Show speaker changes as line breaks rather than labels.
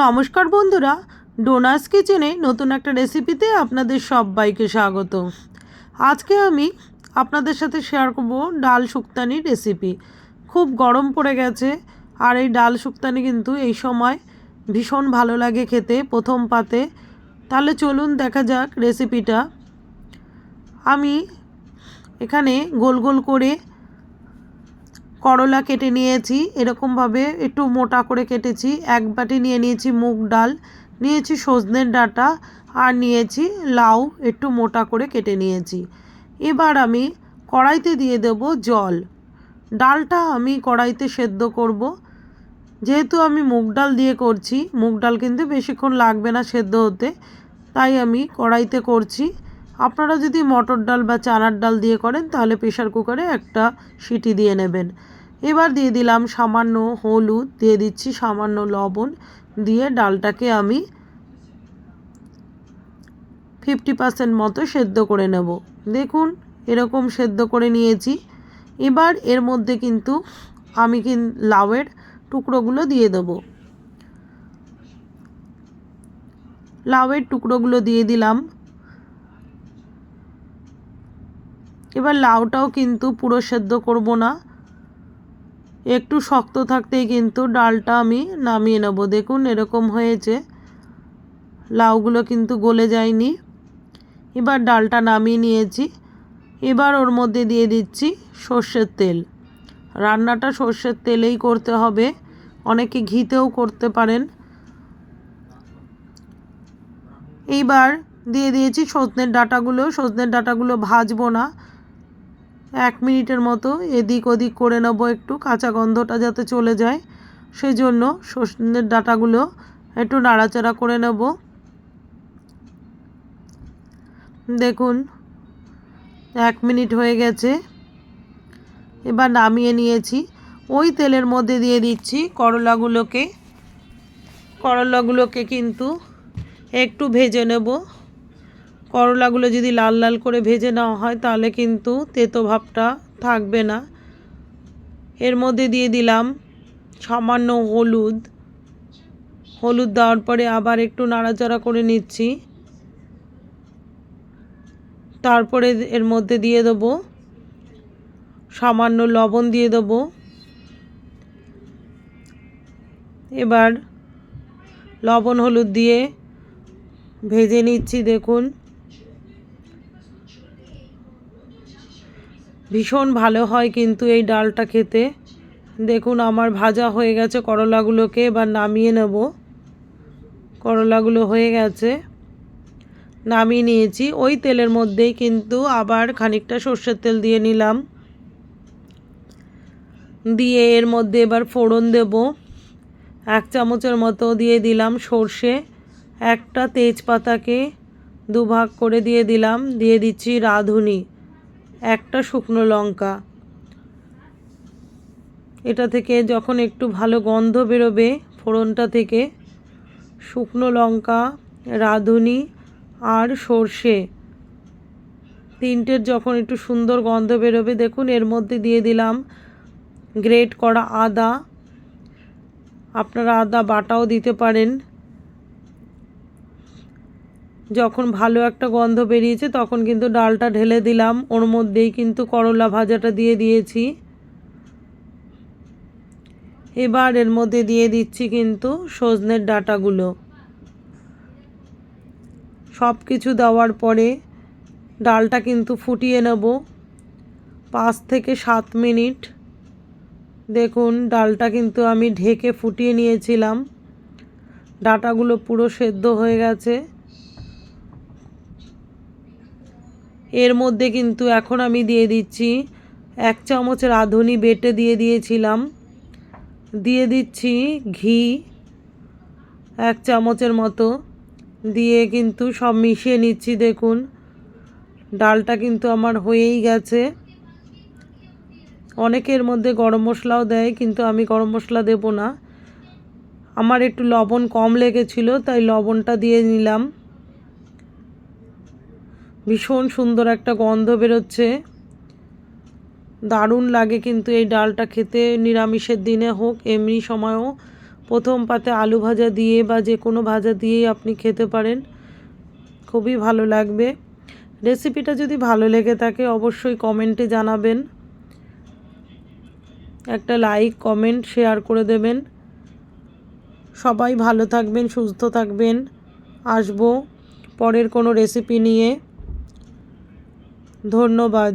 নমস্কার বন্ধুরা ডোনাস কিচেনে নতুন একটা রেসিপিতে আপনাদের সবাইকে স্বাগত। আজকে আমি আপনাদের সাথে শেয়ার করব ডাল শুক্তানির রেসিপি খুব গরম পড়ে গেছে, আর এই ডাল শুক্তানি কিন্তু এই সময় ভীষণ ভালো লাগে খেতে প্রথম পাতে। তাহলে চলুন দেখা যাক রেসিপিটা আমি এখানে গোল গোল করে করলা কেটে নিয়েছি, এরকমভাবে একটু মোটা করে কেটেছি। এক বাটি নিয়ে নিয়েছি মুগ ডাল, নিয়েছি সজনের ডাঁটা আর নিয়েছি লাউ, একটু মোটা করে কেটে নিয়েছি। এবার আমি কড়াইতে দিয়ে দেব জল। ডালটা আমি কড়াইতে সেদ্ধ করব। যেহেতু আমি মুগ ডাল দিয়ে করছি, মুগ ডাল কিন্তু বেশিক্ষণ লাগবে না সেদ্ধ হতে, তাই আমি কড়াইতে করছি। আপনারা যদি মটর ডাল বা চানার ডাল দিয়ে করেন, তাহলে প্রেশার কুকারে একটা সিটি দিয়ে নেবেন। এবার দিয়ে দিলাম সামান্য হলুদ, দিয়ে দিচ্ছি সামান্য লবণ, দিয়ে ডালটাকে আমি ফিফটি পার্সেন্ট মতো সেদ্ধ করে নেব। দেখুন, এরকম সেদ্ধ করে নিয়েছি। এবার এর মধ্যে কিন্তু আমি কিন, লাউয়ের টুকরোগুলো দিয়ে দেব। লাউয়ের টুকরোগুলো দিয়ে দিলাম এবার লাউটাও কিন্তু পুরো সেদ্ধ করব না। একটু শক্ত থাকতেই কিন্তু ডালটা আমি নামিয়ে নেব। দেখুন, এরকম হয়েছে। লাউগুলো কিন্তু গলে যায়নি। এবার ডালটা নামিয়ে নিয়েছি। এবার ওর মধ্যে দিয়ে দিচ্ছি সর্ষের তেল। রান্নাটা সর্ষের তেলেই করতে হবে। অনেকে ঘিতেও করতে পারেন। এইবার দিয়ে দিয়েছি সজনের ডাটাগুলো। সজনের ডাটাগুলো ভাজবো না। এক মিনিটের মতো এদিক ওদিক করে নেব একটু, কাঁচা গন্ধটা যাতে চলে যায়। সেই জন্য সজনের ডাটাগুলো একটু নাড়াচাড়া করে নেব। দেখুন, এক মিনিট হয়ে গেছে। এবার নামিয়ে নিয়েছি। ওই তেলের মধ্যে দিয়ে দিচ্ছি করলাগুলোকে। করলাগুলোকে কিন্তু একটু ভেজে নেব। করলাগুলো যদি লাল লাল করে ভেজে নেওয়া হয়, তাহলে কিন্তু তেতো ভাবটা থাকবে না। এর মধ্যে দিয়ে দিলাম সামান্য হলুদ। হলুদ দেওয়ার পরে আবার একটু নাড়াচাড়া করে নিচ্ছি। তারপরে এর মধ্যে দিয়ে দেবো সামান্য লবণ দিয়ে দেবো। এবার লবণ হলুদ দিয়ে ভেজে নিচ্ছি, দেখুন। ভীষণ ভালো হয় কিন্তু এই ডালটা খেতে। দেখুন, আমার ভাজা হয়ে গেছে, করলাগুলোকে এবার নামিয়ে নেব। করলাগুলো হয়ে গেছে, নামিয়ে নিয়েছি। ওই তেলের মধ্যেই কিন্তু আবার খানিকটা সর্ষের তেল দিয়ে নিলাম। দিয়ে এর মধ্যে এবার ফোড়ন দেব। এক চামচের মতো দিয়ে দিলাম সর্ষে, একটা তেজপাতাকে দুভাগ করে দিয়ে দিলাম। দিয়ে দিচ্ছি রাঁধুনি। একটা শুকনো লঙ্কা। এটা থেকে যখন একটু ভালো গন্ধ বেরোবে, ফোড়নটা থেকে শুকনো লঙ্কা, রাঁধুনি আর সর্ষে। তিনটের যখন একটু সুন্দর গন্ধ বেরোবে, দেখুন, এর মধ্যে দিয়ে দিলাম গ্রেট করা আদা। আপনারা আদা বাটাও দিতে পারেন। যখন ভালো একটা গন্ধ বেরিয়েছে, তখন কিন্তু ডালটা ঢেলে দিলাম। ওর মধ্যেই কিন্তু করলা ভাজাটা দিয়ে দিয়েছি। এবার এর মধ্যে দিয়ে দিচ্ছি কিন্তু সজনের ডাটাগুলো। সব কিছু দেওয়ার পরে ডালটা কিন্তু ফুটিয়ে নেব। পাঁচ থেকে সাত মিনিট। দেখুন, ডালটা কিন্তু আমি ঢেকে ফুটিয়ে নিয়েছিলাম। ডাটাগুলো পুরো সেদ্ধ হয়ে গেছে। এর মধ্যে কিন্তু এখন আমি দিয়ে দিচ্ছি এক চামচ রাঁধুনি বেটে দিয়ে দিয়েছিলাম। দিয়ে দিচ্ছি ঘি এক চামচের মতো। দিয়ে কিন্তু সব মিশিয়ে নিচ্ছি, দেখুন। ডালটা কিন্তু আমার হয়েই গেছে। অনেকের মধ্যে গরম মশলাও দেয়, কিন্তু আমি গরম মশলা দেব না। আমার একটু লবণ কম লেগেছিল, তাই লবণটা দিয়ে নিলাম। ভীষণ সুন্দর একটা গন্ধ বেরোচ্ছে। দারুণ লাগে কিন্তু এই ডালটা খেতে, নিরামিষের দিনে হোক, এমনি সময়ও। প্রথম পাতে আলু ভাজা দিয়ে বা যে কোনো ভাজা দিয়েই আপনি খেতে পারেন। খুবই ভালো লাগবে। রেসিপিটা যদি ভালো লেগে থাকে, অবশ্যই কমেন্টে জানাবেন। একটা লাইক, কমেন্ট, শেয়ার করে দেবেন। সবাই ভালো থাকবেন, সুস্থ থাকবেন। আসব পরের কোনো রেসিপি নিয়ে। ধন্যবাদ।